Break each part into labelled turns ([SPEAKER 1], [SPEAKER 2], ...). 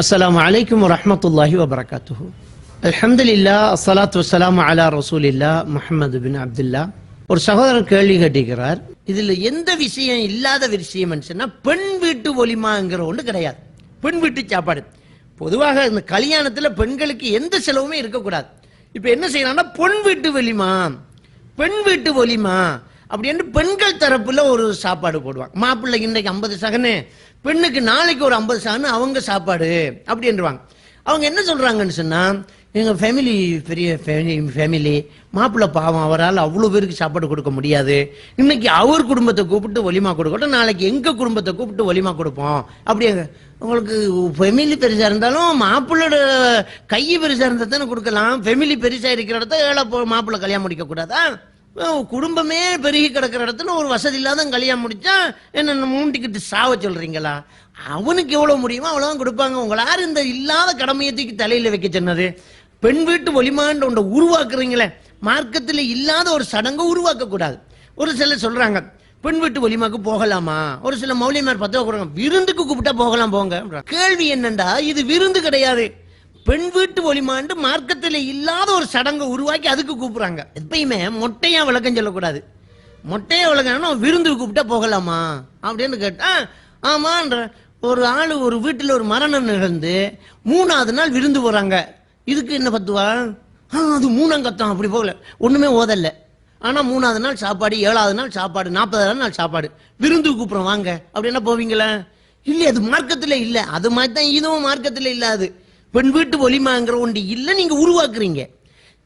[SPEAKER 1] அஸ்ஸலாமு அலைக்கும் வரஹ்மத்துல்லாஹி வபரகாத்துஹு அல்ஹம்துலில்லா அஸ்ஸலாத்து வசலாம் அலா ரசூலில்லா முஹம்மது பின் அப்துல்லா ஒரு சகோதரர் கேள்வி கேட்டிருக்கிறார். இதுல எந்த விஷயம் இல்லாத விஷயம் சொன்னா பெண் வீட்டு ஒலிமாங்கிற ஒன்று கிடையாது. பெண் வீட்டு சாப்பாடு. பொதுவாக இந்த கல்யாணத்தில் பெண்களுக்கு எந்த செலவுமே இருக்கக்கூடாது. இப்போ என்ன செய்யறாங்கன்னா பொன் வீட்டு வலிமா பெண் வீட்டு ஒலிமா அப்படின்னு பெண்கள் தரப்புல ஒரு சாப்பாடு போடுவாங்க. மாப்பிள்ளைக்கு இன்னைக்கு ஐம்பது சகனு பெண்ணுக்கு நாளைக்கு ஒரு ஐம்பது சகனு அவங்க சாப்பாடு அப்படின்றவாங்க அவங்க என்ன சொல்கிறாங்கன்னு சொன்னால் எங்கள் ஃபேமிலி பெரிய ஃபேமிலி மாப்பிள்ளை பாவம் அவரால் அவ்வளோ பேருக்கு சாப்பாடு கொடுக்க முடியாது. இன்னைக்கு அவர் குடும்பத்தை கூப்பிட்டு ஒலிமா கொடுக்கட்டும் நாளைக்கு எங்கள் குடும்பத்தை கூப்பிட்டு ஒலிமா கொடுப்போம். அப்படிங்க உங்களுக்கு ஃபெமிலி பெருசாக இருந்தாலும் மாப்பிள்ளோட கை பெருசாக இருந்தால் தானே கொடுக்கலாம். ஃபெமிலி பெருசாக இருக்கிற இடத்த ஏழை மாப்பிள்ளை கல்யாணம் முடிக்கக்கூடாதா குடும்பமே பெருகி கிடக்கிற இடத்துல ஒரு வசதி இல்லாத கல்யாணம் முடிச்சா என்ன மூண்டிக்கிட்டு சாவ சொல்றீங்களா? அவனுக்கு எவ்வளவு முடியுமோ அவ்வளவுதான் கொடுப்பாங்க. உங்களை இந்த இல்லாத கடமையை தூக்கி தலையில வைக்க சொன்னது? பெண் வீட்டு ஒலிமான்ற ஒன்றை உருவாக்குறீங்களே. மார்க்கத்தில் இல்லாத ஒரு சடங்கை உருவாக்க கூடாது ஒரு சிலர் சொல்றாங்க பெண் வீட்டு வலிமாக்கு போகலாமா? ஒரு சில மௌலியமார் பத்தவ கொடுங்க விருந்துக்கு கூப்பிட்டா போகலாம் போங்க. கேள்வி என்னண்டா? இது விருந்து கிடையாது. பெண் வீட்டு ஒளிமாண்டு மார்க்கத்தில் இல்லாத ஒரு சடங்கை உருவாக்கி அதுக்கு கூப்பிடுறாங்க. எப்பயுமே மொட்டையா விளக்கம் சொல்லக்கூடாது. மொட்டையா விளக்கம் விருந்து கூப்பிட்டா போகலாமா? அப்படின்னு கேட்டா ஆமான்ற. ஒரு ஆள் ஒரு வீட்டில் ஒரு மரணம் நிகழ்ந்து மூணாவது நாள் விருந்து போகிறாங்க இதுக்கு என்ன பத்துவா? ஆ, அது மூணாங்கத்தம் அப்படி போகல. ஒன்றுமே ஓதல்ல. ஆனால் மூணாவது நாள் சாப்பாடு ஏழாவது நாள் சாப்பாடு நாற்பதாவது நாள் சாப்பாடு. விருந்து கூப்பிட்றோம் வாங்க. அப்படின்னா போவீங்களா? இல்லை அது மார்க்கத்தில் இல்லை. அது மாதிரி தான் இதுவும் மார்க்கத்தில் இல்லாது. பெண் வீட்டு ஒலிமாங்கிற ஒன்று இல்லை நீங்க உருவாக்குறீங்க.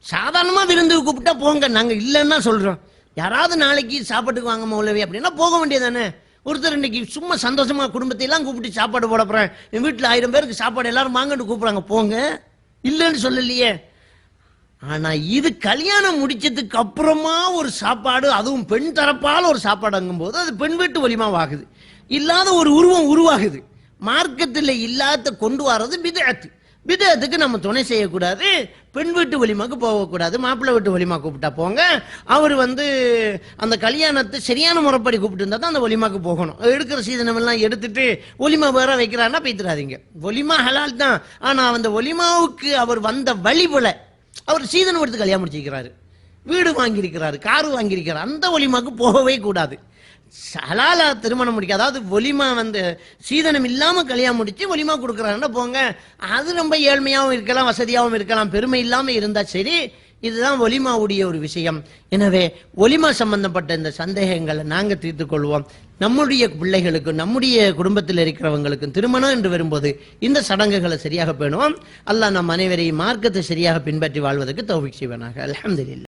[SPEAKER 1] சாதாரணமா விருந்து கூப்பிட்டா போங்க நாங்க இல்லைன்னா சொல்றோம். யாராவது நாளைக்கு சாப்பாட்டுக்கு வாங்க மௌலவி அப்படின்னா போக வேண்டியதானே ஒருத்தர் இன்னைக்கு சும்மா சந்தோஷமா குடும்பத்தை எல்லாம் கூப்பிட்டு சாப்பாடு போட போறேன். என் வீட்டில் ஆயிரம் பேருக்கு சாப்பாடு எல்லாரும் வாங்கன்னு கூப்பிடுறாங்க போங்க. இல்லைன்னு சொல்லலையே. ஆனா இது கல்யாணம் முடிச்சதுக்கு அப்புறமா ஒரு சாப்பாடு அதுவும் பெண் தரப்பால் ஒரு சாப்பாடுங்கும் போது அது பெண் வீட்டு வலிமாவாகுது. இல்லாத ஒரு உருவம் உருவாகுது. மார்க்கத்தில் இல்லாத கொண்டு வர்றது விதத்து விதத்துக்கு நம்ம துணை செய்யக்கூடாது. பெண் வீட்டு வலிமாக்கு போகக்கூடாது. மாப்பிள்ளை வீட்டு வலிமா கூப்பிட்டா போங்க. அவர் வந்து அந்த கல்யாணத்தை சரியான முறைப்படி கூப்பிட்டு இருந்தா தான் அந்த வலிமாக்கு போகணும். எடுக்கிற சீதனம் எல்லாம் எடுத்துட்டு ஒலிமா வேற வைக்கிறான்னா பேத்துறாதீங்க. ஒலிமா ஹலால் தான். ஆனால் அந்த ஒலிமாவுக்கு அவர் வந்த வழி போல அவர் சீதனம் எடுத்து கல்யாணம் முடிச்சிருக்கிறாரு. வீடு வாங்கியிருக்கிறாரு காரு வாங்கியிருக்கிறார் அந்த ஒலிமாக்கு போகவே கூடாது. ஹலாலா திருமணம் முடிக்க அதாவது ஒலிமா வந்து சீதனம் இல்லாமல் கல்யாணம் முடிச்சு ஒலிமா கொடுக்குறாருன்னா போங்க அது ரொம்ப ஏழ்மையாகவும் இருக்கலாம் வசதியாகவும் இருக்கலாம் பெருமை இல்லாமல் இருந்தால் சரி இதுதான் ஒலிமாவுடைய ஒரு விஷயம். எனவே ஒலிமா சம்பந்தப்பட்ட இந்த சந்தேகங்களை நாங்கள் தீர்த்து கொள்வோம். நம்முடைய பிள்ளைகளுக்கும் நம்முடைய குடும்பத்தில் இருக்கிறவங்களுக்கும் திருமணம் என்று வரும்போது இந்த சடங்குகளை சரியாக பேணுவோம். அல்லாஹ் நம் அனைவரையும் மார்க்கத்தை சரியாக பின்பற்றி வாழ்வதற்கு தௌபிக் செய்வனாக. அல்ஹம்துலில்லாஹ்.